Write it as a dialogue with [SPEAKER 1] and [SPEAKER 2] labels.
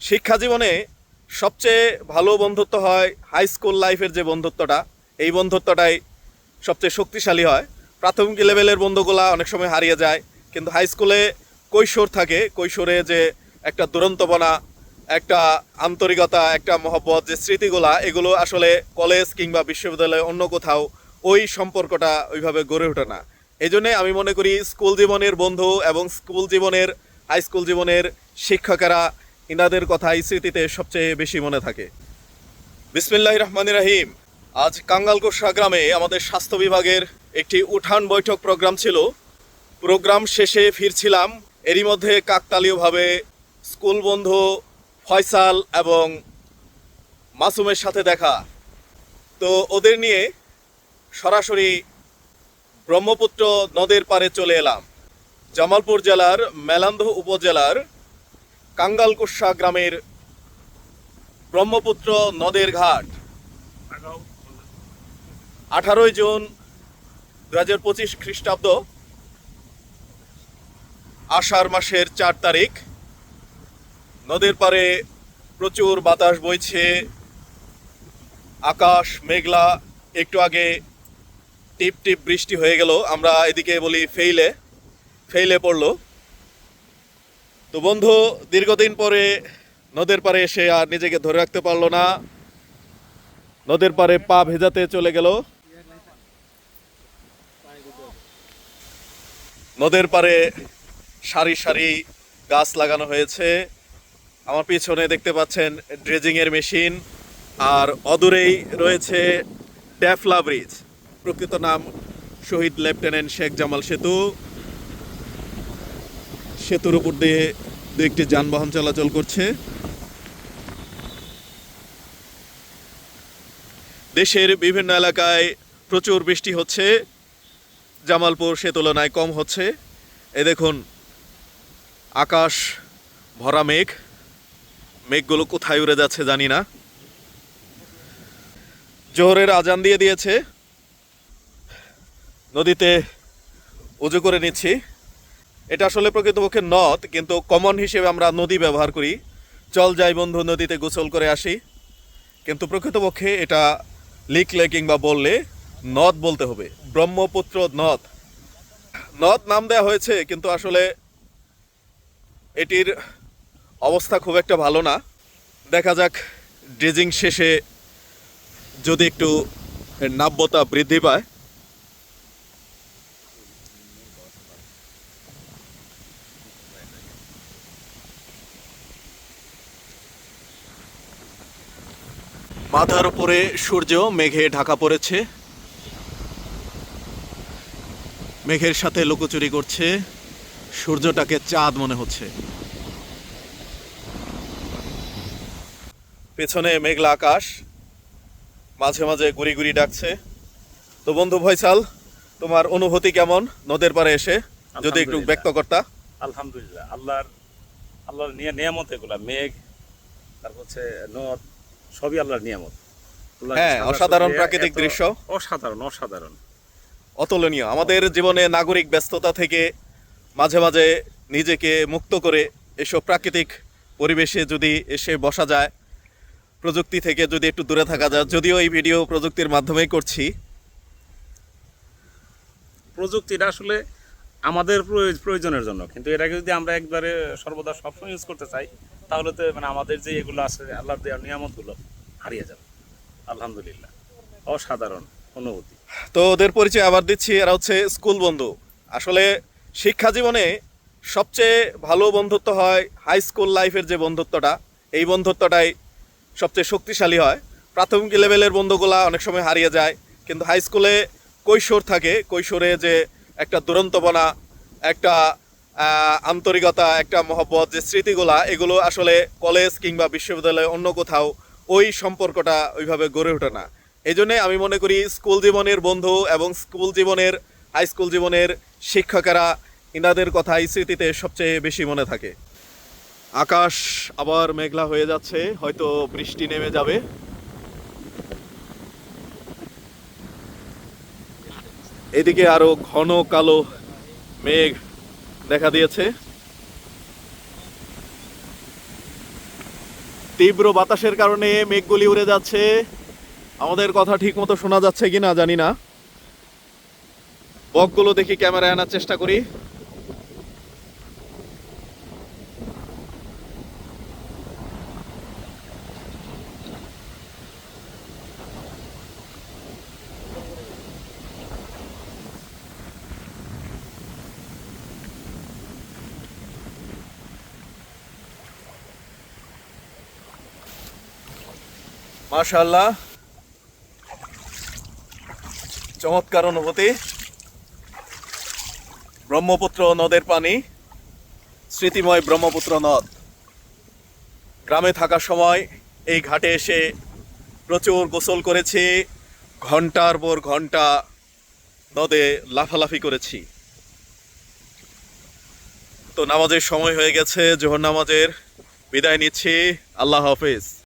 [SPEAKER 1] শিক্ষা জীবনে সবচেয়ে ভালো বন্ধুত্ব হয় হাই স্কুল লাইফের যে বন্ধুত্বটা, এই বন্ধুত্বটাই সবচেয়ে শক্তিশালী হয়। প্রাথমিক লেভেলের বন্ধুগুলা অনেক সময় হারিয়ে যায়, কিন্তু হাই স্কুলে কৈশোর থাকে। কৈশোরে যে একটা দুরন্তপনা, একটা আন্তরিকতা, একটা মহব্বত, যে স্মৃতিগুলা, এগুলো আসলে কলেজ কিংবা বিশ্ববিদ্যালয়ে অন্য কোথাও ওই সম্পর্কটা ওইভাবে গড়ে ওঠে না। এই জন্যে আমি মনে করি স্কুল জীবনের বন্ধু এবং স্কুল জীবনের হাই স্কুল জীবনের শিক্ষকেরা ইনাদের কথা স্মৃতিতে সবচেয়ে বেশি মনে থাকে। বিসমিল্লাহ রহমান রাহিম। আজ কাঙ্গালকোষা গ্রামে আমাদের স্বাস্থ্য বিভাগের একটি উঠান বৈঠক প্রোগ্রাম ছিল। প্রোগ্রাম শেষে ফিরছিলাম। এরই মধ্যে কাকতালীয়ভাবে স্কুল বন্ধু ফয়সাল এবং মাসুমের সাথে দেখা। তো ওদের নিয়ে সরাসরি ব্রহ্মপুত্র নদের পারে চলে এলাম। জামালপুর জেলার মেলান্দ উপজেলার কাঙ্গালকুশা গ্রামের ব্রহ্মপুত্র নদের ঘাট। আঠারোই জুন দু হাজার পঁচিশ খ্রিস্টাব্দ, আষাঢ় মাসের চার তারিখ। নদের পারে প্রচুর বাতাস বইছে। আকাশ মেঘলা, একটু আগে টিপ টিপ বৃষ্টি হয়ে গেল। আমরা এদিকে বলি ফেইলে। ফেইলে পড়ল। তো বন্ধু, দীর্ঘদিন পরে নদের পাড়ে এসে আর নিজেকে ধরে রাখতে পারল না। নদের পাড়ে পা ভেজাতে চলে গেল। নদের পাড়ে সারি সারি গাছ লাগানো হয়েছে। আমার পিছনে দেখতে পাচ্ছেন ড্রেজিং এর মেশিন আর অদূরেই রয়েছে ট্যাফলা ব্রিজ। প্রকৃত নাম শহীদ লেফটেন্যান্ট শেখ জামাল সেতু। সেতুর উপর দিয়ে দু একটি যানবাহন চলাচল করছে। দেশের বিভিন্ন এলাকায় প্রচুর বৃষ্টি হচ্ছে। জামালপুর সে তুলনায় কম হচ্ছে। এ দেখুন, আকাশ ভরা মেঘ। মেঘগুলো কোথায় উড়ে যাচ্ছে জানি না। জোহরের আজান দিয়ে দিয়েছে। নদীতে উজু করে নিচ্ছি। এটা আসলে প্রকৃতপক্ষে নদ, কিন্তু কমন হিসেবে আমরা নদী ব্যবহার করি। চল যাই বন্ধু, নদীতে গোসল করে আসি। কিন্তু প্রকৃতপক্ষে এটা লিখলে কিংবা বললে নদ বলতে হবে। ব্রহ্মপুত্র নদ। নদ নাম দেওয়া হয়েছে, কিন্তু আসলে এটির অবস্থা খুব একটা ভালো না। দেখা যাক ড্রেজিং শেষে যদি একটু নাব্যতা বৃদ্ধি পায়। মাথার উপরে সূর্য মেঘে ঢাকা পড়েছে। মেঘের সাথে লুকোচুরি করছে। সূর্যটাকে চাঁদ মনে হচ্ছে। পেছনে মেঘলা আকাশ। মাঝে মাঝে গুড়ি গুড়ি ডাকছে। তো বন্ধু ভয়সাল তোমার অনুভূতি কেমন? নদের পাড়ে এসে যদি একটু। ব্যক্ত করতা।
[SPEAKER 2] আলহামদুলিল্লাহ আল্লাহর আল্লাহর নিয়ে নিয়ামত এগুলা মেঘ তারপর হচ্ছে নদ। সবই আল্লাহর নিয়ামত।
[SPEAKER 1] হ্যাঁ, অসাধারণ প্রাকৃতিক দৃশ্য।
[SPEAKER 2] অসাধারণ অসাধারণ।
[SPEAKER 1] অতুলনীয়। আমাদের জীবনে নাগরিক ব্যস্ততা থেকে মাঝে মাঝে নিজেকে মুক্ত করে এসব প্রাকৃতিক পরিবেশে যদি এসে বসা যায় প্রযুক্তি থেকে যদি একটু দূরে থাকা যায় যদিও এই ভিডিও প্রযুক্তির মাধ্যমেই করছি।
[SPEAKER 2] প্রযুক্তিটা আসলে আমাদের প্রয়োজ- প্রয়োজনের জন্য। কিন্তু এটাকে যদি আমরা একবারে সর্বদা সবসময় ইউজ করতে চাই, তাহলে তো মানে আমাদের যে এগুলো আছে, আল্লাহর দেওয়ার নিয়ামতগুলো হারিয়ে যাবে। আলহামদুলিল্লাহ। অসাধারণ অনুভূতি।
[SPEAKER 1] তো ওদের পরিচয় আবার দিচ্ছি, এরা হচ্ছে স্কুল বন্ধু। আসলে শিক্ষা জীবনে সবচেয়ে ভালো বন্ধুত্ব হয় হাই স্কুল লাইফের যে বন্ধুত্বটা, এই বন্ধুত্বটাই সবচেয়ে শক্তিশালী হয়। প্রাথমিক লেভেলের বন্ধুগুলা অনেক সময় হারিয়ে যায়, কিন্তু হাই স্কুলে কৈশোর থাকে, কৈশোরে যে একটা দুরন্তপনা একটা আন্তরিকতা, একটা মহব্বত, যে স্মৃতিগুলা, এগুলো আসলে কলেজ কিংবা বিশ্ববিদ্যালয়ে অন্য কোথাও ওই সম্পর্কটা ওইভাবে গড়ে ওঠে না। এই জন্যে আমি মনে করি স্কুল জীবনের বন্ধু এবং স্কুল জীবনের, হাই স্কুল জীবনের শিক্ষকেরা ইনাদের কথা এই স্মৃতিতে সবচেয়ে বেশি মনে থাকে। আকাশ আবার মেঘলা হয়ে যাচ্ছে, হয়তো বৃষ্টি নেমে যাবে। এদিকে আরও ঘন কালো মেঘ দেখা দিয়েছে। তীব্র বাতাসের কারণে মেঘগুলি উড়ে যাচ্ছে। আমাদের কথা ঠিক মতো শোনা যাচ্ছে কিনা জানি না। বকগুলো দেখি ক্যামেরায় আনার চেষ্টা করি। মাশাআল্লাহ। চমৎকার অনুভূতি। ব্রহ্মপুত্র নদের পানি, স্মৃতিময় ব্রহ্মপুত্র নদ। গ্রামে থাকার সময় এই ঘাটে এসে প্রচুর গোসল করেছি, ঘণ্টার পর ঘণ্টা নদে লাফালাফি করেছি। তো নামাজের সময় হয়ে গেছে, জোহর নামাজের। বিদায় নিচ্ছি, আল্লাহ হাফেজ।